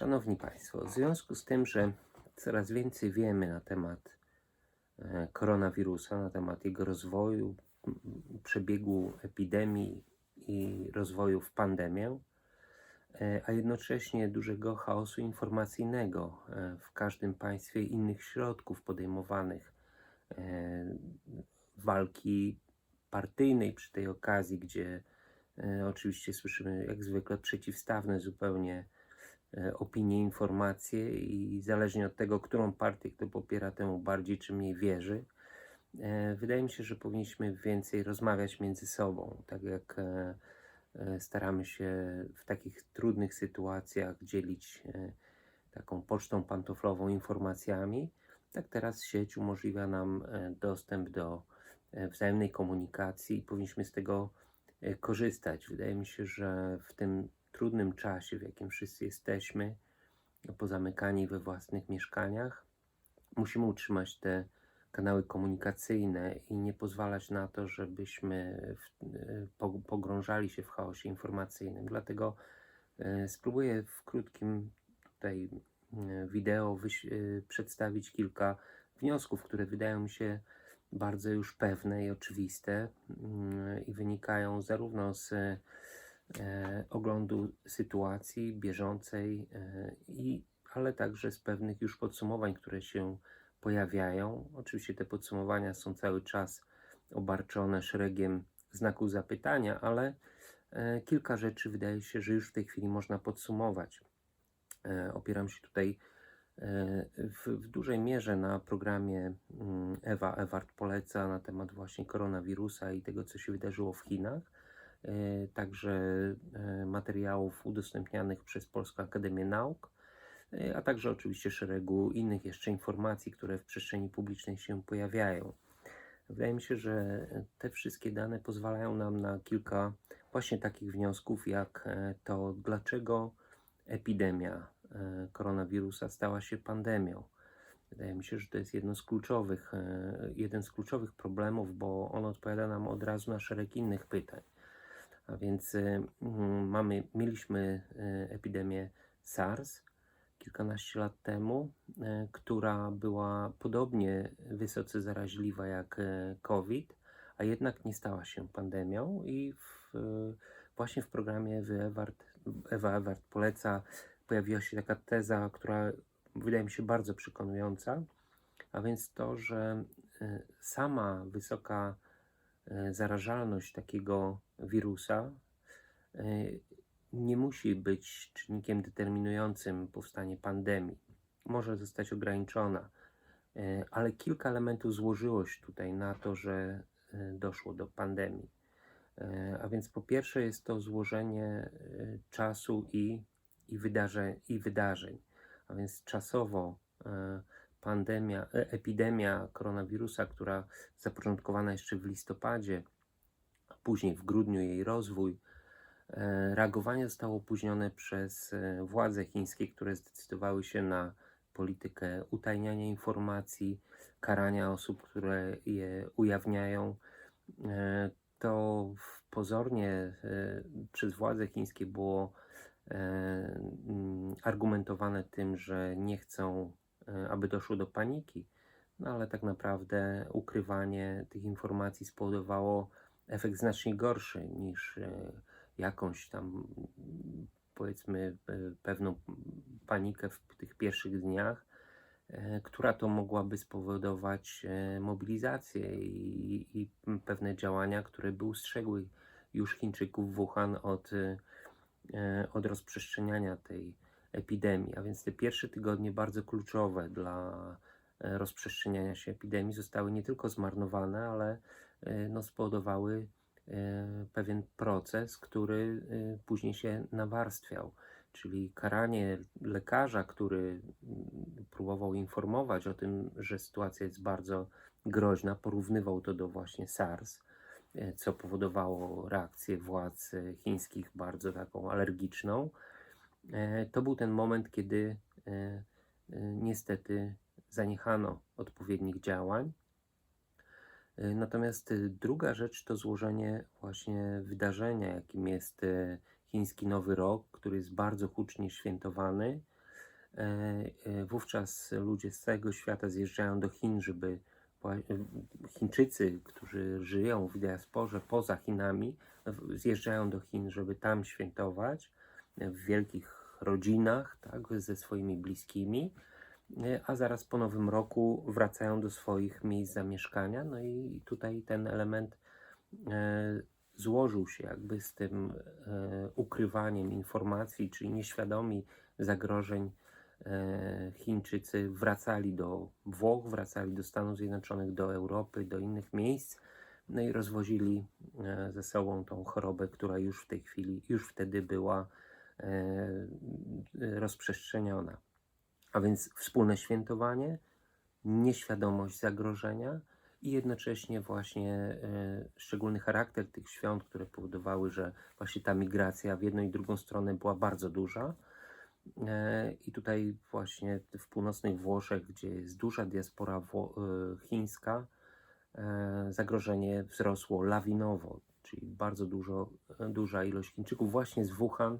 Szanowni Państwo, w związku z tym, że coraz więcej wiemy na temat e, koronawirusa, na temat jego rozwoju, przebiegu epidemii i rozwoju w pandemię, e, a jednocześnie dużego chaosu informacyjnego e, w każdym państwie innych środków podejmowanych, walki partyjnej przy tej okazji, gdzie oczywiście słyszymy jak zwykle przeciwstawne zupełnie opinie, informacje i zależnie od tego, którą partię kto popiera, temu bardziej czy mniej wierzy. E, Wydaje mi się, że powinniśmy więcej rozmawiać między sobą, tak jak e, e, staramy się w takich trudnych sytuacjach dzielić e, taką pocztą pantoflową informacjami, tak teraz sieć umożliwia nam e, dostęp do e, wzajemnej komunikacji i powinniśmy z tego e, korzystać. Wydaje mi się, że w tym trudnym czasie, w jakim wszyscy jesteśmy, pozamykani we własnych mieszkaniach, musimy utrzymać te kanały komunikacyjne i nie pozwalać na to, żebyśmy w, e, po- pogrążali się w chaosie informacyjnym. Dlatego e, spróbuję w krótkim tutaj e, wideo przedstawić kilka wniosków, które wydają mi się bardzo już pewne i oczywiste mm, i wynikają zarówno z oglądu sytuacji bieżącej, e, i, ale także z pewnych już podsumowań, które się pojawiają. Oczywiście te podsumowania są cały czas obarczone szeregiem znaków zapytania, ale e, kilka rzeczy wydaje się, że już w tej chwili można podsumować. E, Opieram się tutaj e, w, w dużej mierze na programie mm, Ewa Ewart poleca na temat właśnie koronawirusa i tego, co się wydarzyło w Chinach. E, Także e, materiałów udostępnianych przez Polską Akademię Nauk, e, a także oczywiście szeregu innych jeszcze informacji, które w przestrzeni publicznej się pojawiają. Wydaje mi się, że te wszystkie dane pozwalają nam na kilka właśnie takich wniosków, jak to, dlaczego epidemia koronawirusa stała się pandemią. Wydaje mi się, że to jest jedno z kluczowych, jeden z kluczowych problemów, bo on odpowiada nam od razu na szereg innych pytań. A więc e, mm, mamy, mieliśmy e, epidemię SARS kilkanaście lat temu, e, która była podobnie wysoce zaraźliwa jak COVID, a jednak nie stała się pandemią i w, właśnie w programie Ewart, Ewa Ewart poleca pojawiła się taka teza, która wydaje mi się bardzo przekonująca, a więc to, że sama wysoka zarażalność takiego wirusa e, nie musi być czynnikiem determinującym powstanie pandemii. Może zostać ograniczona, e, ale kilka elementów złożyło się tutaj na to, że e, doszło do pandemii. A więc po pierwsze jest to złożenie czasu i, i, wydarzeń, i wydarzeń. A więc czasowo pandemia, epidemia koronawirusa, która zapoczątkowana jeszcze w listopadzie, później w grudniu jej rozwój, E, Reagowanie zostało opóźnione przez e, władze chińskie, które zdecydowały się na politykę utajniania informacji, karania osób, które je ujawniają. E, To pozornie przez władze chińskie było mm, argumentowane tym, że nie chcą, aby doszło do paniki, no ale tak naprawdę ukrywanie tych informacji spowodowało efekt znacznie gorszy niż e, jakąś tam powiedzmy e, pewną panikę w tych pierwszych dniach, e, która to mogłaby spowodować mobilizację i, i pewne działania, które by ustrzegły już Chińczyków Wuhan od, od rozprzestrzeniania tej epidemii. A więc te pierwsze tygodnie bardzo kluczowe dla rozprzestrzeniania się epidemii zostały nie tylko zmarnowane, ale no, spowodowały e, pewien proces, który e, później się nawarstwiał, czyli karanie lekarza, który mm, próbował informować o tym, że sytuacja jest bardzo groźna, porównywał to do właśnie SARS, e, co powodowało reakcję władz e, chińskich bardzo taką alergiczną. E, To był ten moment, kiedy e, e, niestety zaniechano odpowiednich działań. E, Natomiast e, druga rzecz to złożenie właśnie wydarzenia, jakim jest e, chiński Nowy Rok, który jest bardzo hucznie świętowany. E, Wówczas ludzie z całego świata zjeżdżają do Chin, żeby Chińczycy, którzy żyją w diasporze poza Chinami, zjeżdżają do Chin, żeby tam świętować w wielkich rodzinach, tak, ze swoimi bliskimi, a zaraz po nowym roku wracają do swoich miejsc zamieszkania. No i tutaj ten element e, złożył się jakby z tym e, ukrywaniem informacji, czyli nieświadomi zagrożeń. Chińczycy wracali do Włoch, wracali do Stanów Zjednoczonych, do Europy, do innych miejsc, no i rozwozili ze sobą tą chorobę, która już w tej chwili, już wtedy była rozprzestrzeniona. A więc wspólne świętowanie, nieświadomość zagrożenia i jednocześnie właśnie e, szczególny charakter tych świąt, które powodowały, że właśnie ta migracja w jedną i drugą stronę była bardzo duża. E, I tutaj właśnie w północnych Włoszech, gdzie jest duża diaspora wło- e, chińska, zagrożenie wzrosło lawinowo, czyli bardzo dużo, duża ilość Chińczyków właśnie z Wuhan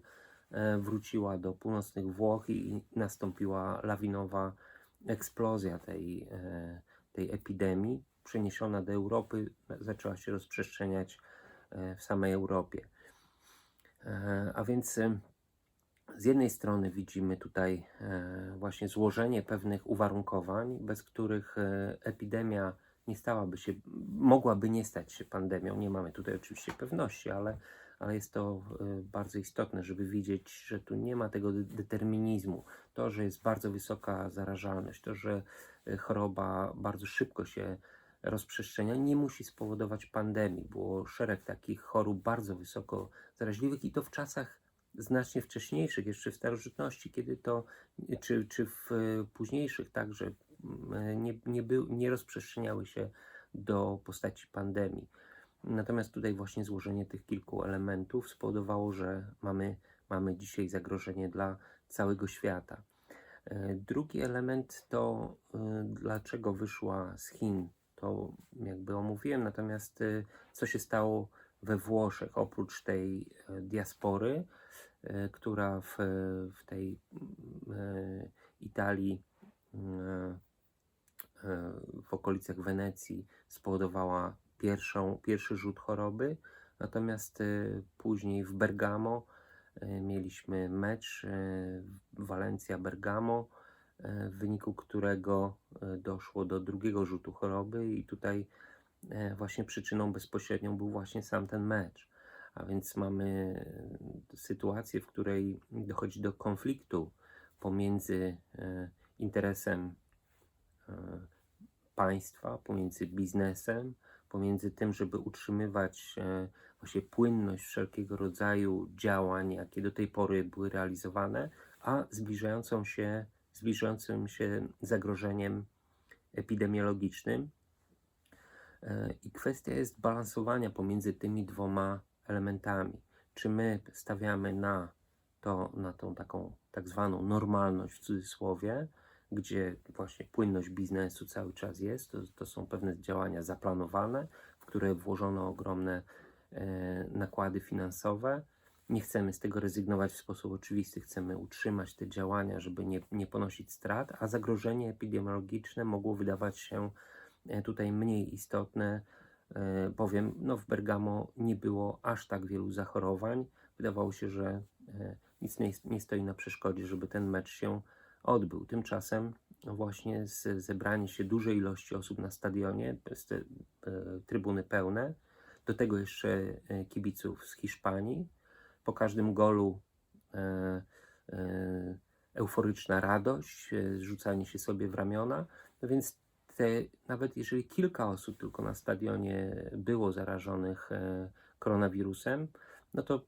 wróciła do północnych Włoch i nastąpiła lawinowa eksplozja tej, e, tej epidemii. Przeniesiona do Europy, zaczęła się rozprzestrzeniać e, w samej Europie. E, A więc e, z jednej strony widzimy tutaj e, właśnie złożenie pewnych uwarunkowań, bez których e, epidemia nie stałaby się, mogłaby nie stać się pandemią. Nie mamy tutaj oczywiście pewności, ale, ale jest to e, bardzo istotne, żeby widzieć, że tu nie ma tego de- determinizmu. To, że jest bardzo wysoka zarażalność, to, że e, choroba bardzo szybko się rozprzestrzenia, nie musi spowodować pandemii. Było szereg takich chorób bardzo wysoko zaraźliwych i to w czasach znacznie wcześniejszych, jeszcze w starożytności, kiedy to, czy, czy w e, późniejszych także nie, nie, był, nie rozprzestrzeniały się do postaci pandemii. Natomiast tutaj właśnie złożenie tych kilku elementów spowodowało, że mamy, mamy dzisiaj zagrożenie dla całego świata. E, Drugi element to e, dlaczego wyszła z Chin, to jakby omówiłem, natomiast e, co się stało we Włoszech oprócz tej diaspory, która w, w tej Italii, mm, w okolicach Wenecji spowodowała pierwszą, pierwszy rzut choroby, natomiast e, później w Bergamo e, mieliśmy mecz e, Walencja-Bergamo, w wyniku którego doszło do drugiego rzutu choroby i tutaj właśnie przyczyną bezpośrednią był właśnie sam ten mecz. A więc mamy sytuację, w której dochodzi do konfliktu pomiędzy interesem państwa, pomiędzy biznesem, pomiędzy tym, żeby utrzymywać e, właśnie płynność wszelkiego rodzaju działań, jakie do tej pory były realizowane, a zbliżającą się, zbliżającym się zagrożeniem epidemiologicznym. E, I kwestia jest balansowania pomiędzy tymi dwoma elementami. Czy my stawiamy na to, na tą taką tak zwaną normalność w cudzysłowie, gdzie właśnie płynność biznesu cały czas jest, to, to są pewne działania zaplanowane, w które włożono ogromne e, nakłady finansowe. Nie chcemy z tego rezygnować w sposób oczywisty, chcemy utrzymać te działania, żeby nie, nie ponosić strat, a zagrożenie epidemiologiczne mogło wydawać się e, tutaj mniej istotne, e, bowiem no, w Bergamo nie było aż tak wielu zachorowań. Wydawało się, że e, nic nie, nie stoi na przeszkodzie, żeby ten mecz się odbył. Tymczasem właśnie zebranie się dużej ilości osób na stadionie, e, trybuny pełne, do tego jeszcze e, kibiców z Hiszpanii. Po każdym golu e, euforyczna radość, rzucanie się sobie w ramiona. No więc te, nawet jeżeli kilka osób tylko na stadionie było zarażonych koronawirusem, no to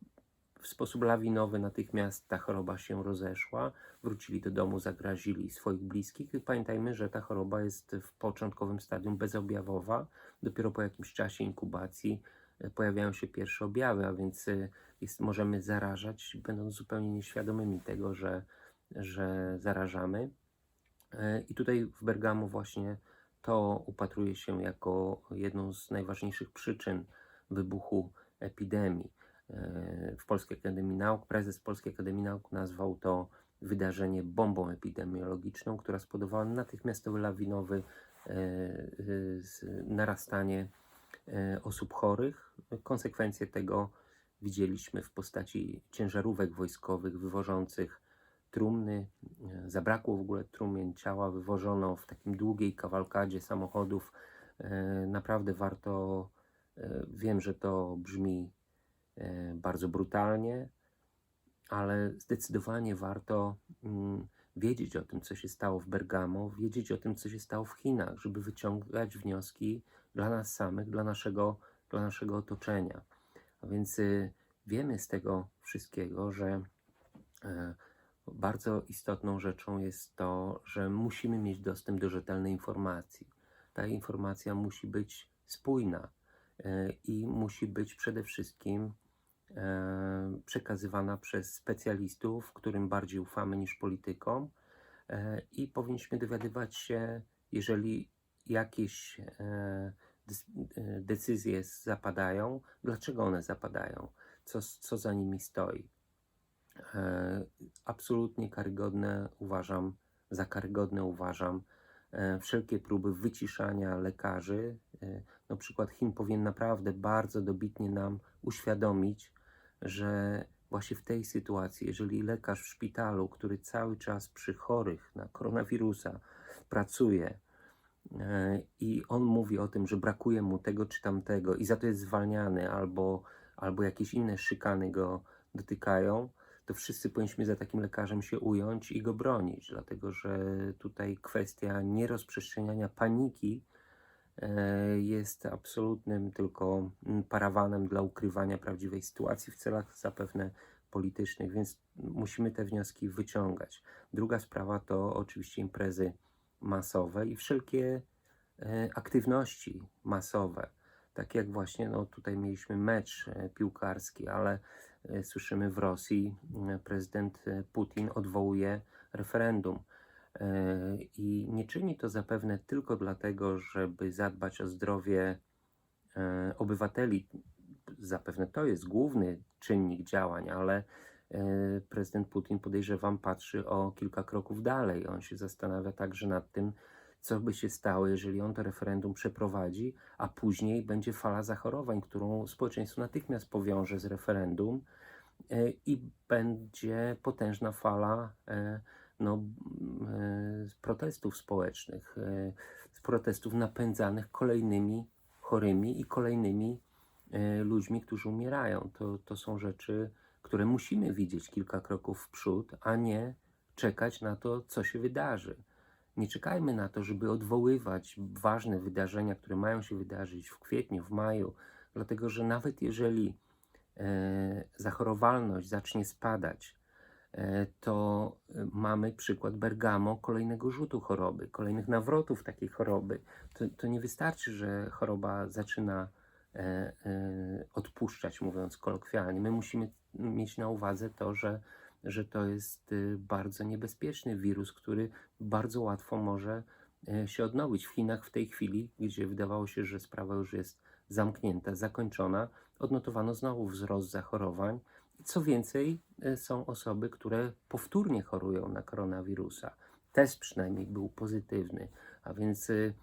w sposób lawinowy natychmiast ta choroba się rozeszła, wrócili do domu, zagrazili swoich bliskich. I pamiętajmy, że ta choroba jest w początkowym stadium bezobjawowa. Dopiero po jakimś czasie inkubacji e, pojawiają się pierwsze objawy, a więc e, jest, możemy zarażać, będąc zupełnie nieświadomymi tego, że, że zarażamy. E, I tutaj w Bergamo właśnie to upatruje się jako jedną z najważniejszych przyczyn wybuchu epidemii. E, W Polskiej Akademii Nauk, prezes Polskiej Akademii Nauk nazwał to wydarzenie bombą epidemiologiczną, która spowodowała natychmiastowy lawinowy e, e, narastanie osób chorych. Konsekwencje tego widzieliśmy w postaci ciężarówek wojskowych wywożących trumny. Zabrakło w ogóle trumien ciała, wywożono w takim długiej kawalkadzie samochodów. Naprawdę warto, wiem, że to brzmi bardzo brutalnie, ale zdecydowanie warto mm, wiedzieć o tym, co się stało w Bergamo, wiedzieć o tym, co się stało w Chinach, żeby wyciągać wnioski dla nas samych, dla naszego, dla naszego otoczenia. A więc y, wiemy z tego wszystkiego, że e, bardzo istotną rzeczą jest to, że musimy mieć dostęp do rzetelnej informacji. Ta informacja musi być spójna e, i musi być przede wszystkim e, przekazywana przez specjalistów, którym bardziej ufamy niż politykom e, i powinniśmy dowiadywać się, jeżeli jakieś e, e, decyzje zapadają, dlaczego one zapadają, co, co za nimi stoi. E, absolutnie karygodne uważam, za karygodne uważam e, wszelkie próby wyciszania lekarzy. E, no przykład Chin powinien naprawdę bardzo dobitnie nam uświadomić, że właśnie w tej sytuacji, jeżeli lekarz w szpitalu, który cały czas przy chorych na koronawirusa pracuje, e, i on mówi o tym, że brakuje mu tego czy tamtego i za to jest zwalniany albo, albo jakieś inne szykany go dotykają, to wszyscy powinniśmy za takim lekarzem się ująć i go bronić, dlatego że tutaj kwestia nierozprzestrzeniania paniki jest absolutnym tylko mm, parawanem dla ukrywania prawdziwej sytuacji w celach zapewne politycznych, więc musimy te wnioski wyciągać. Druga sprawa to oczywiście imprezy masowe i wszelkie e, aktywności masowe. Tak jak właśnie no, tutaj mieliśmy mecz e, piłkarski, ale e, słyszymy w Rosji e, prezydent e, Putin odwołuje referendum. E, I nie czyni to zapewne tylko dlatego, żeby zadbać o zdrowie e, obywateli. Zapewne to jest główny czynnik działań, ale e, prezydent Putin podejrzewam patrzy o kilka kroków dalej. On się zastanawia także nad tym, co by się stało, jeżeli on to referendum przeprowadzi, a później będzie fala zachorowań, którą społeczeństwo natychmiast powiąże z referendum i będzie potężna fala no, e, z protestów społecznych, e, z protestów napędzanych kolejnymi chorymi i kolejnymi e, ludźmi, którzy umierają. To, to są rzeczy, które musimy widzieć kilka kroków w przód, a nie czekać na to, co się wydarzy. Nie czekajmy na to, żeby odwoływać ważne wydarzenia, które mają się wydarzyć w kwietniu, w maju, dlatego że nawet jeżeli e, zachorowalność zacznie spadać, to e, mamy przykład Bergamo, kolejnego rzutu choroby, kolejnych nawrotów takiej choroby. To, to nie wystarczy, że choroba zaczyna e, e, odpuszczać, mówiąc kolokwialnie. My musimy mieć na uwadze to, że, że to jest y, bardzo niebezpieczny wirus, który bardzo łatwo może e, się odnowić. W Chinach w tej chwili, gdzie wydawało się, że sprawa już jest zamknięta, zakończona, odnotowano znowu wzrost zachorowań. Co więcej, e, są osoby, które powtórnie chorują na koronawirusa. Test przynajmniej był pozytywny, a więc y,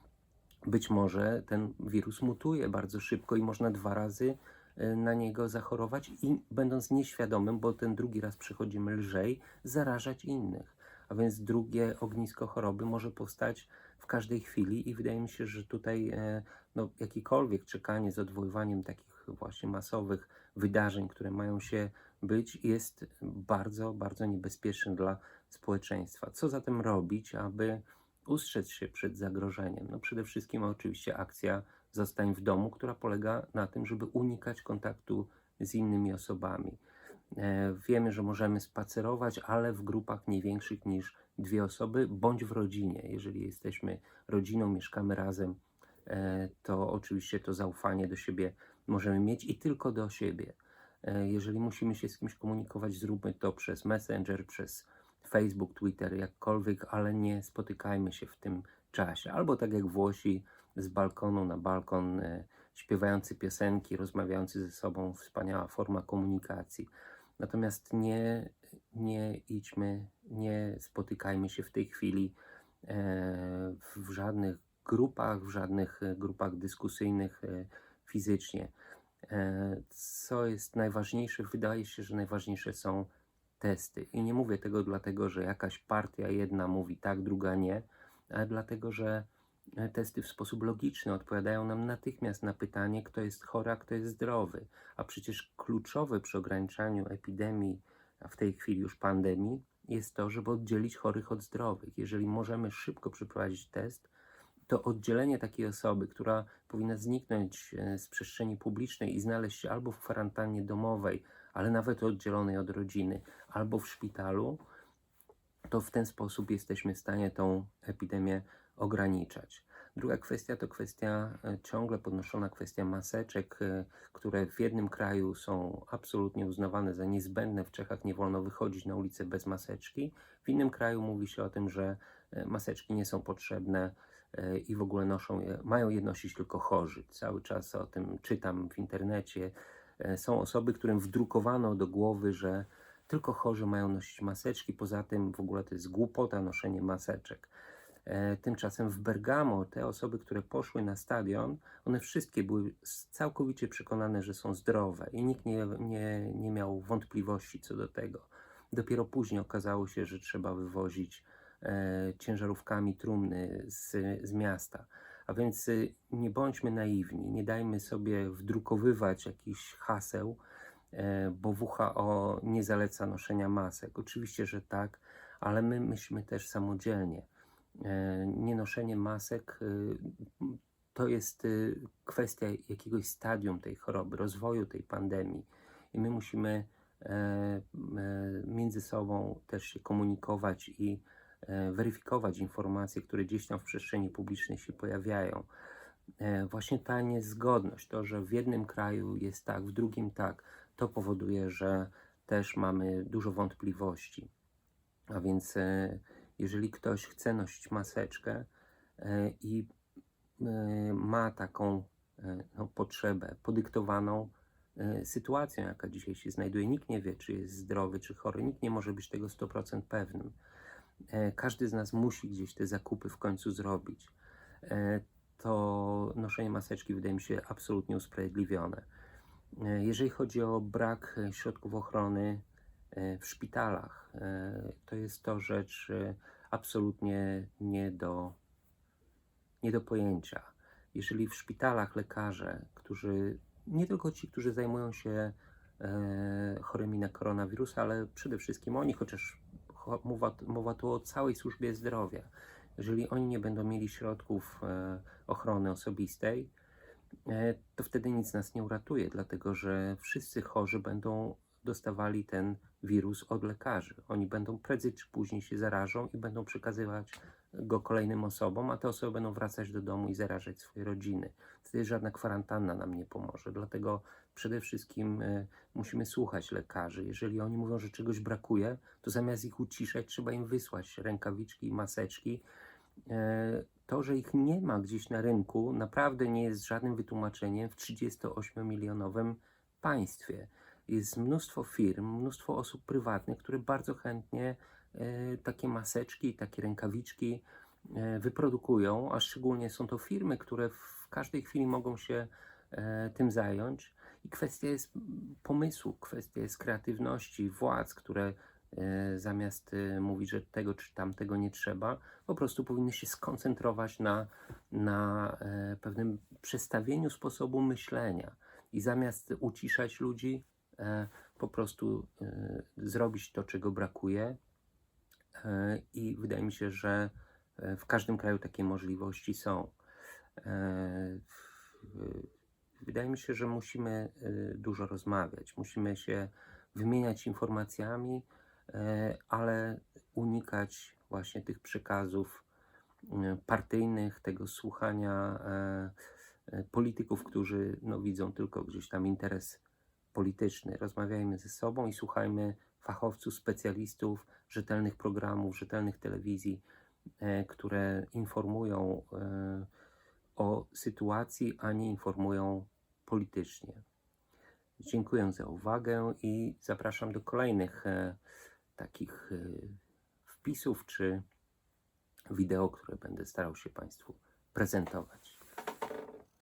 być może ten wirus mutuje bardzo szybko i można dwa razy y, na niego zachorować i będąc nieświadomym, bo ten drugi raz przechodzimy lżej, zarażać innych. A więc drugie ognisko choroby może powstać w każdej chwili i wydaje mi się, że tutaj e, no, jakiekolwiek czekanie z odwoływaniem takich właśnie masowych wydarzeń, które mają się być, jest bardzo, bardzo niebezpieczne dla społeczeństwa. Co zatem robić, aby ustrzec się przed zagrożeniem? No przede wszystkim oczywiście akcja Zostań w domu, która polega na tym, żeby unikać kontaktu z innymi osobami. E, Wiemy, że możemy spacerować, ale w grupach nie większych niż dwie osoby, bądź w rodzinie. Jeżeli jesteśmy rodziną, mieszkamy razem, e, to oczywiście to zaufanie do siebie możemy mieć i tylko do siebie. E, Jeżeli musimy się z kimś komunikować, zróbmy to przez Messenger, przez Facebook, Twitter, jakkolwiek, ale nie spotykajmy się w tym czasie. Albo tak jak Włosi, z balkonu na balkon, e, śpiewający piosenki, rozmawiający ze sobą, wspaniała forma komunikacji. Natomiast nie nie idźmy, nie spotykajmy się w tej chwili e, w żadnych grupach, w żadnych grupach dyskusyjnych fizycznie. Co jest najważniejsze? Wydaje się, że najważniejsze są testy. I nie mówię tego dlatego, że jakaś partia jedna mówi tak, druga nie, ale dlatego, że e, testy w sposób logiczny odpowiadają nam natychmiast na pytanie, kto jest chory, a kto jest zdrowy. A przecież kluczowe przy ograniczaniu epidemii, a w tej chwili już pandemii, jest to, żeby oddzielić chorych od zdrowych. Jeżeli możemy szybko przeprowadzić test, to oddzielenie takiej osoby, która powinna zniknąć e, z przestrzeni publicznej i znaleźć się albo w kwarantannie domowej, ale nawet oddzielonej od rodziny, albo w szpitalu, to w ten sposób jesteśmy w stanie tą epidemię ograniczać. Druga kwestia to kwestia e, ciągle podnoszona kwestia maseczek, e, które w jednym kraju są absolutnie uznawane za niezbędne. W Czechach nie wolno wychodzić na ulicę bez maseczki. W innym kraju mówi się o tym, że maseczki nie są potrzebne i w ogóle noszą je, mają je nosić tylko chorzy. Cały czas o tym czytam w internecie. E, Są osoby, którym wdrukowano do głowy, że tylko chorzy mają nosić maseczki. Poza tym w ogóle to jest głupota noszenie maseczek. E, Tymczasem w Bergamo te osoby, które poszły na stadion, one wszystkie były całkowicie przekonane, że są zdrowe i nikt nie, nie, nie miał wątpliwości co do tego. Dopiero później okazało się, że trzeba wywozić e, ciężarówkami trumny z, z miasta. A więc y, nie bądźmy naiwni, nie dajmy sobie wdrukowywać jakichś haseł, e, bo WHO nie zaleca noszenia masek. Oczywiście, że tak, ale my myślimy też samodzielnie. E, Nienoszenie masek y, to jest y, kwestia jakiegoś stadium tej choroby, rozwoju tej pandemii. I my musimy e, e, między sobą też się komunikować i e, weryfikować informacje, które gdzieś tam w przestrzeni publicznej się pojawiają. E, Właśnie ta niezgodność, to, że w jednym kraju jest tak, w drugim tak, to powoduje, że też mamy dużo wątpliwości. A więc e, jeżeli ktoś chce nosić maseczkę e, i e, ma taką e, no, potrzebę podyktowaną e, sytuacją, jaka dzisiaj się znajduje, nikt nie wie, czy jest zdrowy, czy chory, nikt nie może być tego 100% pewnym. E, Każdy z nas musi gdzieś te zakupy w końcu zrobić. E, To noszenie maseczki wydaje mi się absolutnie usprawiedliwione. E, Jeżeli chodzi o brak środków ochrony w szpitalach, to jest to rzecz absolutnie nie do, nie do pojęcia. Jeżeli w szpitalach lekarze, którzy nie tylko ci, którzy zajmują się chorymi na koronawirusa, ale przede wszystkim oni, chociaż cho- mowa, mowa tu o całej służbie zdrowia, jeżeli oni nie będą mieli środków e, ochrony osobistej, e, to wtedy nic nas nie uratuje, dlatego że wszyscy chorzy będą dostawali ten wirus od lekarzy. Oni będą prędzej czy później się zarażą i będą przekazywać go kolejnym osobom, a te osoby będą wracać do domu i zarażać swoje rodziny. Wtedy żadna kwarantanna nam nie pomoże. Dlatego przede wszystkim e, musimy słuchać lekarzy. Jeżeli oni mówią, że czegoś brakuje, to zamiast ich uciszać, trzeba im wysłać rękawiczki i maseczki. E, To, że ich nie ma gdzieś na rynku, naprawdę nie jest żadnym wytłumaczeniem w 38-milionowym państwie. Jest mnóstwo firm, mnóstwo osób prywatnych, które bardzo chętnie e, takie maseczki, takie rękawiczki e, wyprodukują, a szczególnie są to firmy, które w każdej chwili mogą się e, tym zająć. I kwestia jest pomysłu, kwestia jest kreatywności władz, które zamiast mówić, że tego czy tamtego nie trzeba, po prostu powinny się skoncentrować na, na pewnym przestawieniu sposobu myślenia i zamiast uciszać ludzi, po prostu e, zrobić to, czego brakuje. E, I wydaje mi się, że e, w każdym kraju takie możliwości są. E, Wydaje mi się, że musimy e, dużo rozmawiać, musimy się wymieniać informacjami, e, ale unikać właśnie tych przekazów e, partyjnych, tego słuchania e, e, polityków, którzy no, widzą tylko gdzieś tam interes polityczny. Rozmawiajmy ze sobą i słuchajmy fachowców, specjalistów, rzetelnych programów, rzetelnych telewizji, e, które informują e, o sytuacji, a nie informują politycznie. Dziękuję za uwagę i zapraszam do kolejnych e, takich wpisów czy wideo, które będę starał się Państwu prezentować.